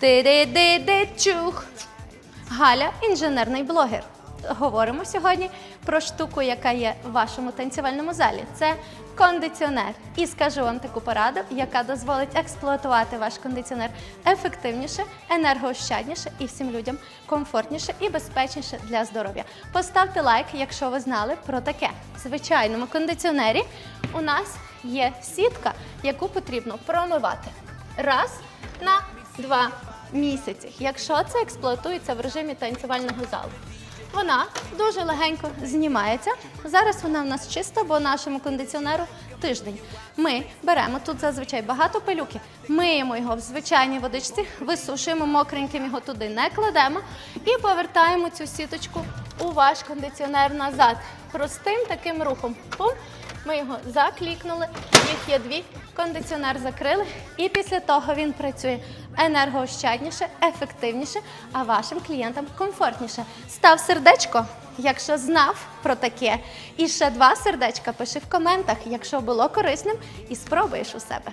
Ти-ди-ди-ди чух. Галя інженерний блогер. Говоримо сьогодні про штуку, яка є в вашому танцювальному залі. Це кондиціонер. І скажу вам таку пораду, яка дозволить експлуатувати ваш кондиціонер ефективніше, енергоощадніше і всім людям комфортніше і безпечніше для здоров'я. Поставте лайк, якщо ви знали про таке. В звичайному кондиціонері у нас є сітка, яку потрібно промивати раз на два місяці, якщо це експлуатується в режимі танцювального залу. Вона дуже легенько знімається. Зараз вона в нас чиста, бо нашому кондиціонеру тиждень. Ми беремо тут зазвичай багато пилюки, миємо його в звичайній водичці, висушуємо мокреньким його туди, не кладемо і повертаємо цю сіточку у ваш кондиціонер назад. Простим таким рухом. Пум. Ми його заклікнули, їх є дві, кондиціонер закрили, і після того він працює енергоощадніше, ефективніше, а вашим клієнтам комфортніше. Став сердечко, якщо знав про таке. І ще два сердечка пиши в коментах, якщо було корисним, і спробуєш у себе.